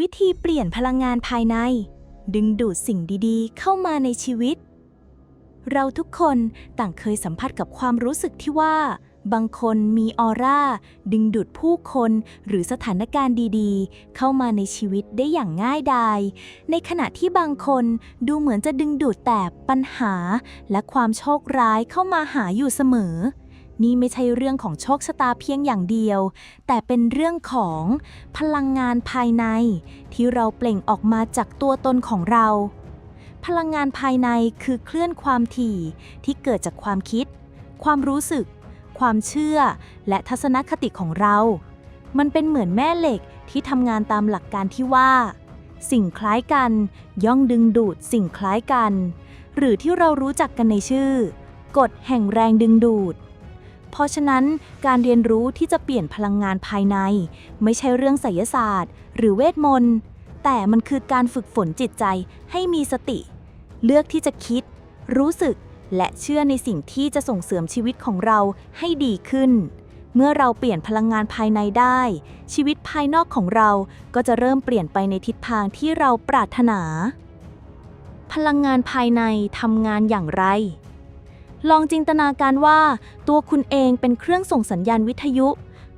วิธีเปลี่ยนพลังงานภายใน ดึงดูดสิ่งดีๆ เข้ามาในชีวิต เราทุกคนต่างเคยสัมผัสกับความรู้สึกที่ว่า บางคนมีออร่า ดึงดูดผู้คนหรือสถานการณ์ดีๆ เข้ามาในชีวิตได้อย่างง่ายดาย ในขณะที่บางคนดูเหมือนจะดึงดูดแต่ปัญหา และความโชคร้ายเข้ามาหาอยู่เสมอ นี่ไม่ใช่เรื่องของโชคชะตาเพียงอย่างเดียว แต่เป็นเรื่องของพลังงานภายใน ที่เราเปล่งออกมาจากตัวตนของเรา พลังงานภายในคือเคลื่อนความถี่ที่เกิดจากความคิด ความรู้สึก ความเชื่อ และทัศนคติของเรา มันเป็นเหมือนแม่เหล็กที่ทำงานตามหลักการที่ว่า สิ่งคล้ายกัน ย่องดึงดูดสิ่งคล้ายกัน หรือที่เรารู้จักกันในชื่อกฎแห่งแรงดึงดูด เพราะฉะนั้นการเรียนรู้ที่จะเปลี่ยนพลังงานภายใน ไม่ใช่เรื่องไสยศาสตร์ หรือเวทมนต์ แต่มันคือการฝึกฝนจิตใจให้มีสติ เลือกที่จะคิด รู้สึก และเชื่อในสิ่งที่จะส่งเสริมชีวิตของเราให้ดีขึ้น เมื่อเราเปลี่ยนพลังงานภายในได้ ชีวิตภายนอกของเราก็จะเริ่มเปลี่ยนไปในทิศทางที่เราปรารถนา พลังงานภายในทำงานอย่างไร ลองจินตนาการว่า ตัวคุณเองเป็นเครื่องส่งสัญญาณวิทยุ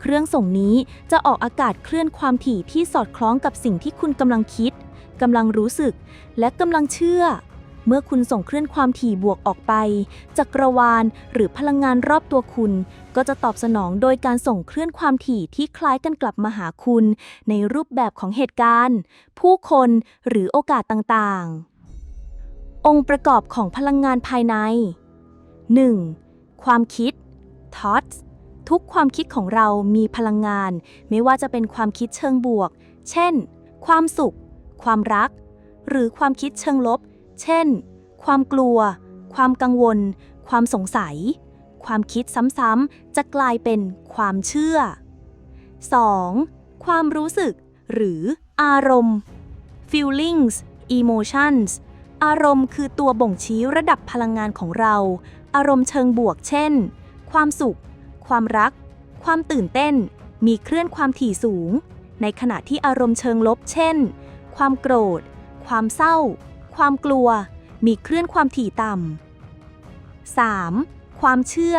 เครื่องส่งนี้จะออกอากาศเคลื่อนความถี่ที่สอดคล้องกับสิ่งที่คุณกำลังคิดกำลังรู้สึก และกำลังเชื่อ เมื่อคุณส่งเคลื่อนความถี่บวกออกไป จักรวาลหรือพลังงานรอบตัวคุณ ก็จะตอบสนองโดยการส่งเคลื่อนความถี่ที่คล้ายกันกลับมาหาคุณ ในรูปแบบของเหตุการณ์ ผู้คนหรือโอกาสต่างๆ องค์ประกอบของพลังงานภายใน 1. ความคิด thoughts ทุกความคิดของเรามีพลังงาน ไม่ว่าจะเป็นความคิดเชิงบวก เช่น ความสุข ความรัก หรือความคิดเชิงลบ เช่น ความกลัว ความกังวล ความสงสัย ความคิดซ้ำๆจะกลายเป็นความเชื่อ 2. ความรู้สึก หรืออารมณ์ feelings emotions อารมณ์คือตัวบ่งชี้ระดับพลังงานของเรา อารมณ์เชิงบวกเช่น ความสุข ความรัก ความตื่นเต้น มีเคลื่อนความถี่สูง ในขณะที่อารมณ์เชิงลบเช่น ความโกรธ ความเศร้า ความกลัว มีเคลื่อนความถี่ต่ำ 3. ความเชื่อ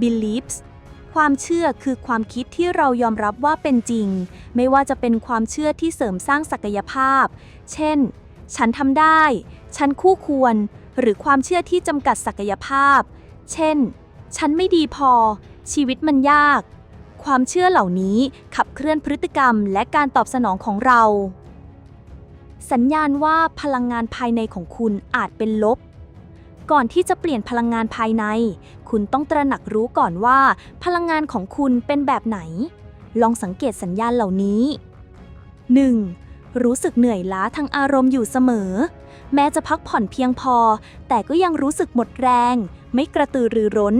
beliefs ความเชื่อคือความคิดที่เรายอมรับว่าเป็นจริง ไม่ว่าจะเป็นความเชื่อที่เสริมสร้างศักยภาพ เช่น ฉันทำได้ ฉันคู่ควร หรือความเชื่อที่จำกัดศักยภาพ เช่น ฉันไม่ดีพอ ชีวิตมันยาก ความเชื่อเหล่านี้ขับเคลื่อนพฤติกรรมและการตอบสนองของเรา สัญญาณว่าพลังงานภายในของคุณอาจเป็นลบ ก่อนที่จะเปลี่ยนพลังงานภายใน คุณต้องตระหนักรู้ก่อนว่า พลังงานของคุณเป็นแบบไหน ลองสังเกตสัญญาณเหล่านี้ 1. รู้สึกเหนื่อยล้าทางอารมณ์อยู่เสมอ แม้จะพักผ่อนเพียงพอ แต่ก็ยังรู้สึกหมดแรง ไม่กระตือรือร้น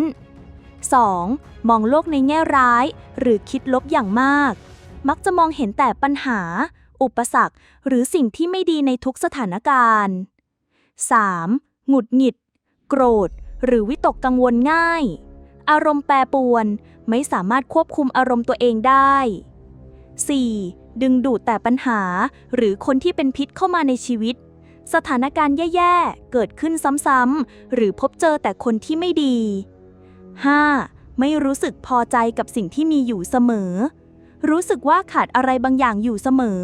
2. มองโลกในแง่ร้าย หรือคิดลบอย่างมาก มักจะมองเห็นแต่ปัญหา อุปสรรค หรือสิ่งที่ไม่ดีในทุกสถานการณ์ 3. หงุดหงิด โกรธ หรือวิตกกังวลง่าย อารมณ์แปรปรวน ไม่สามารถควบคุมอารมณ์ตัวเองได้ 4. ดึงดูดแต่ปัญหา หรือคนที่เป็นพิษเข้ามาในชีวิต สถานการณ์แย่ๆ เกิดขึ้นซ้ำๆ หรือพบเจอแต่คนที่ไม่ดี 5. ไม่รู้สึกพอใจกับสิ่งที่มีอยู่เสมอ รู้สึกว่าขาดอะไรบางอย่างอยู่เสมอ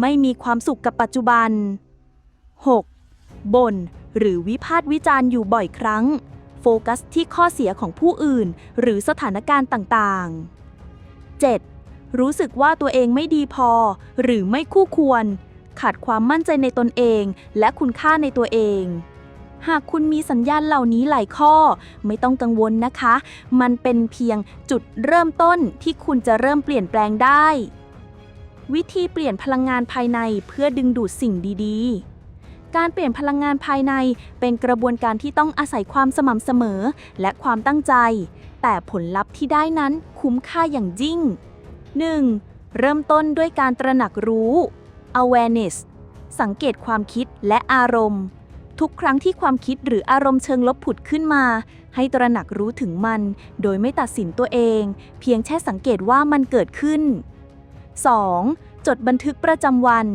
ไม่มีความสุขกับปัจจุบัน 6. บ่นหรือวิพากษ์วิจารณ์อยู่บ่อยครั้ง โฟกัสที่ข้อเสียของผู้อื่น หรือสถานการณ์ต่างๆ 7. รู้สึกว่าตัวเองไม่ดีพอ หรือไม่คู่ควร ขาดความมั่นใจในตนเอง และคุณค่าในตัวเอง หากคุณมีสัญญาณเหล่านี้หลายข้อ ไม่ต้องกังวลนะคะ มันเป็นเพียงจุดเริ่มต้นที่คุณจะเริ่มเปลี่ยนแปลงได้ วิธีเปลี่ยนพลังงานภายในเพื่อดึงดูดสิ่งดีๆการเปลี่ยนพลังงานภายในเป็นกระบวนการที่ต้องอาศัยความสม่ำเสมอและความตั้งใจ แต่ผลลัพธ์ที่ได้นั้นคุ้มค่าอย่างยิ่ง 1. เริ่มต้นด้วยการตระหนักรู้ awareness สังเกตความคิดและอารมณ์ ทุกครั้งที่ความคิดหรืออารมณ์เชิงลบผุดขึ้นมา ให้ตระหนักรู้ถึงมัน โดยไม่ตัดสินตัวเอง เพียงแค่สังเกตว่ามันเกิดขึ้น 2. จดบันทึกประจำวัน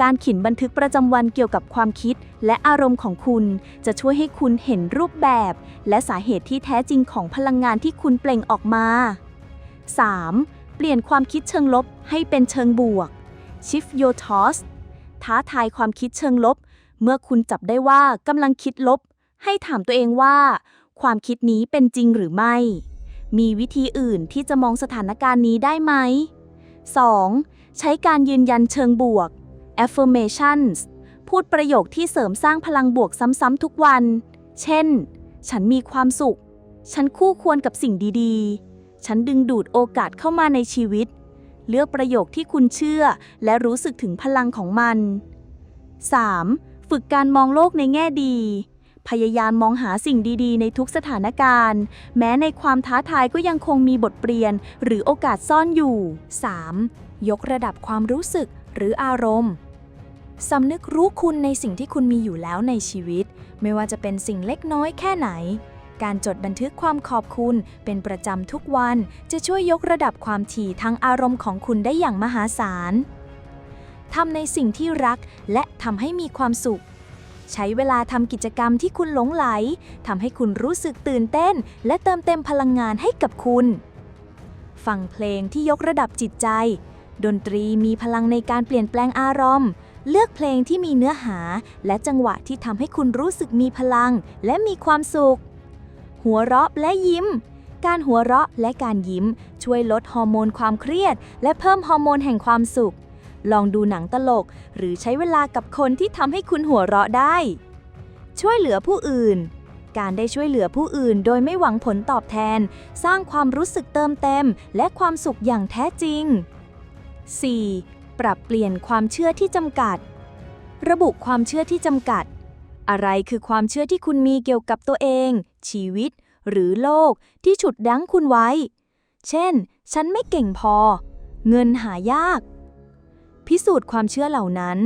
การเขียนบันทึกประจำวันเกี่ยวกับความคิดและอารมณ์ของคุณ จะช่วยให้คุณเห็นรูปแบบ และสาเหตุที่แท้จริงของพลังงานที่คุณเปล่งออกมา 3. เปลี่ยนความคิดเชิงลบให้เป็นเชิงบวก Shift your thoughts ท้าทายความคิดเชิงลบ เมื่อคุณจับได้ว่ากำลังคิดลบ ให้ถามตัวเองว่า ความคิดนี้เป็นจริงหรือไม่ มีวิธีอื่นที่จะมองสถานการณ์นี้ได้ไหม 2. ใช้การยืนยันเชิงบวก affirmations พูดประโยคที่เสริมสร้างพลังบวกซ้ำๆทุกวัน เช่น ฉันมีความสุข ฉันคู่ควรกับสิ่งดีๆ ฉันดึงดูดโอกาสเข้ามาในชีวิต เลือกประโยคที่คุณเชื่อ และรู้สึกถึงพลังของมัน 3. ฝึกการมองโลกในแง่ดี พยายามมองหาสิ่งดีๆ ในทุกสถานการณ์ แม้ในความท้าทายก็ยังคงมีบทเรียน หรือโอกาสซ่อนอยู่ 3. ยกระดับความรู้สึกหรืออารมณ์สำนึกรู้คุณในสิ่งที่คุณมีอยู่แล้วในชีวิต ไม่ว่าจะเป็นสิ่งเล็กน้อยแค่ไหน การจดบันทึกความขอบคุณเป็นประจำทุกวัน จะช่วยยกระดับความถี่ทางอารมณ์ของคุณได้อย่างมหาศาลทำในสิ่งที่รักและทำให้มีความสุข ใช้เวลาทำกิจกรรมที่คุณหลงไหลทำให้คุณรู้สึกตื่นเต้น และเติมเต็มพลังงานให้กับคุณ ฟังเพลงที่ยกระดับจิตใจ ดนตรีมีพลังในการเปลี่ยนแปลงอารมณ์เลือกเพลงที่มีเนื้อหา และจังหวะที่ทำให้คุณรู้สึกมีพลัง และมีความสุข หัวเราะและยิ้ม การหัวเราะและการยิ้ม ช่วยลดฮอร์โมนความเครียด และเพิ่มฮอร์โมนแห่งความสุข ลองดูหนังตลก หรือใช้เวลากับคนที่ทำให้คุณหัวเราะได้ ช่วยเหลือผู้อื่นการได้ช่วยเหลือผู้อื่นโดยไม่หวังผลตอบแทน สร้างความรู้สึกเติมเต็ม และความสุขอย่างแท้จริง 4. ปรับเปลี่ยนความเชื่อที่จำกัด ระบุความเชื่อที่จำกัด อะไรคือความเชื่อที่คุณมีเกี่ยวกับตัวเอง ชีวิต หรือโลกที่ฉุดรั้งคุณไว้ เช่น ฉันไม่เก่งพอ เงินหายาก พิสูจน์ความเชื่อเหล่านั้น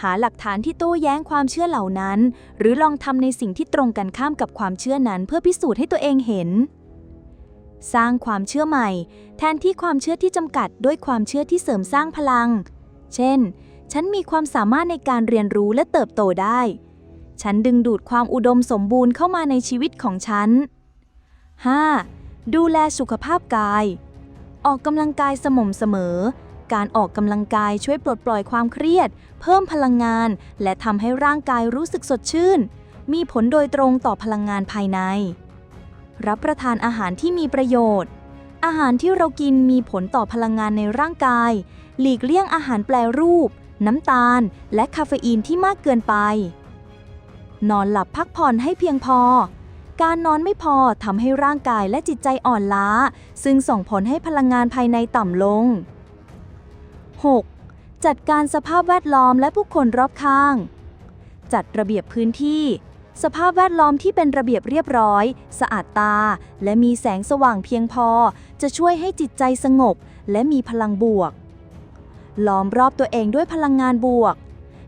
หาหลักฐานที่โต้แย้งความเชื่อเหล่านั้น หรือลองทำในสิ่งที่ตรงกันข้ามกับความเชื่อนั้น เพื่อพิสูจน์ให้ตัวเองเห็น สร้างความเชื่อใหม่ แทนที่ความเชื่อที่จำกัดด้วยความเชื่อที่เสริมสร้างพลัง เช่น ฉันมีความสามารถในการเรียนรู้และเติบโตได้ ฉันดึงดูดความอุดมสมบูรณ์เข้ามาในชีวิตของฉัน 5. ดูแลสุขภาพกาย ออกกำลังกายสม่ำเสมอ การออกกำลังกายช่วยปลดปล่อยความเครียด เพิ่มพลังงาน และทำให้ร่างกายรู้สึกสดชื่น มีผลโดยตรงต่อพลังงานภายใน รับประทานอาหารที่มีประโยชน์ อาหารที่เรากินมีผลต่อพลังงานในร่างกาย หลีกเลี่ยงอาหารแปรรูป น้ำตาล และคาเฟอีนที่มากเกินไป นอนหลับพักผ่อนให้เพียงพอ การนอนไม่พอทำให้ร่างกายและจิตใจอ่อนล้า ซึ่งส่งผลให้พลังงานภายในต่ำลง 6. จัดการสภาพแวดล้อมและผู้คนรอบข้าง จัดระเบียบพื้นที่ สภาพแวดล้อมที่เป็นระเบียบเรียบร้อย สะอาดตา และมีแสงสว่างเพียงพอ จะช่วยให้จิตใจสงบ และมีพลังบวก ล้อมรอบตัวเองด้วยพลังงานบวก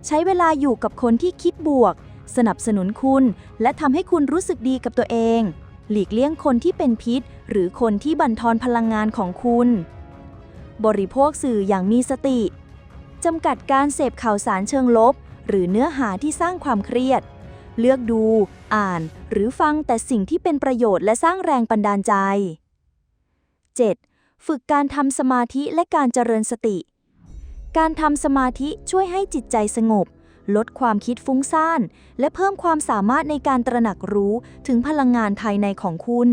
ใช้เวลาอยู่กับคนที่คิดบวก สนับสนุนคุณ และทำให้คุณรู้สึกดีกับตัวเอง หลีกเลี่ยงคนที่เป็นพิษ หรือคนที่บั่นทอนพลังงานของคุณ บริโภคสื่ออย่างมีสติจำกัดการเสพข่าวสารเชิงลบ หรือเนื้อหาที่สร้างความเครียด เลือกดู อ่าน หรือฟังแต่สิ่งที่เป็นประโยชน์และสร้างแรงบันดาลใจ 7. ฝึกการทำสมาธิและการเจริญสติ การทำสมาธิช่วยให้จิตใจสงบ ลดความคิดฟุ้งซ่าน และเพิ่มความสามารถในการตระหนักรู้ถึงพลังงานภายในของคุณ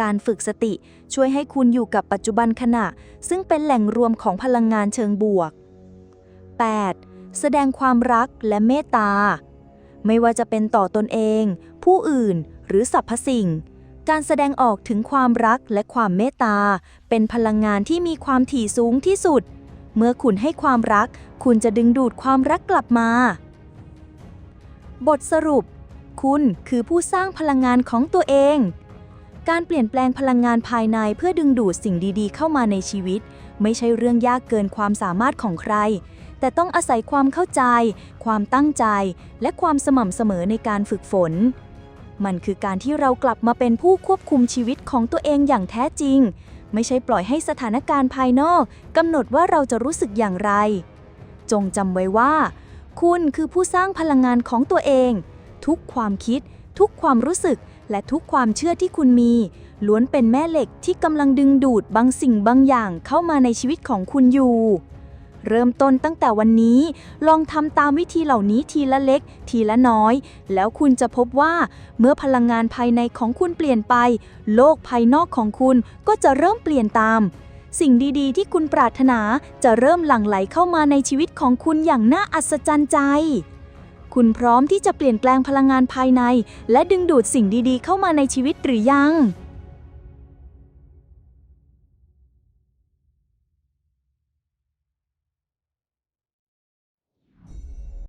การฝึกสติช่วยให้คุณอยู่กับปัจจุบันขณะ ซึ่งเป็นแหล่งรวมของพลังงานเชิงบวก 8. แสดงความรักและเมตตา ไม่ว่าจะเป็นต่อตนเอง ผู้อื่น หรือสรรพสิ่งการแสดงออกถึงความรักและความเมตตา เป็นพลังงานที่มีความถี่สูงที่สุด เมื่อคุณให้ความรัก คุณจะดึงดูดความรักกลับมา บทสรุป คุณคือผู้สร้างพลังงานของตัวเอง การเปลี่ยนแปลงพลังงานภายในเพื่อดึงดูดสิ่งดีๆ เข้ามาในชีวิต ไม่ใช่เรื่องยากเกินความสามารถของใคร แต่ต้องอาศัยความเข้าใจ ความตั้งใจ และความสม่ำเสมอในการฝึกฝน มันคือการที่เรากลับมาเป็นผู้ควบคุมชีวิตของตัวเองอย่างแท้จริง ไม่ใช่ปล่อยให้สถานการณ์ภายนอกกำหนดว่าเราจะรู้สึกอย่างไร จงจำไว้ว่า คุณคือผู้สร้างพลังงานของตัวเอง ทุกความคิด ทุกความรู้สึก และทุกความเชื่อที่คุณมี ล้วนเป็นแม่เหล็กที่กำลังดึงดูดบางสิ่งบางอย่างเข้ามาในชีวิตของคุณอยู่ เริ่มต้นตั้งแต่วันนี้ ลองทำตามวิธีเหล่านี้ทีละเล็ก ทีละน้อย แล้วคุณจะพบว่าเมื่อพลังงานภายในของคุณเปลี่ยนไป โลกภายนอกของคุณก็จะเริ่มเปลี่ยนตาม สิ่งดีๆ ที่คุณปรารถนาจะเริ่มหลั่งไหลเข้ามาในชีวิตของคุณอย่างน่าอัศจรรย์ใจ คุณพร้อมที่จะเปลี่ยนแปลงพลังงานภายใน และดึงดูดสิ่งดีๆ เข้ามาในชีวิตหรือยัง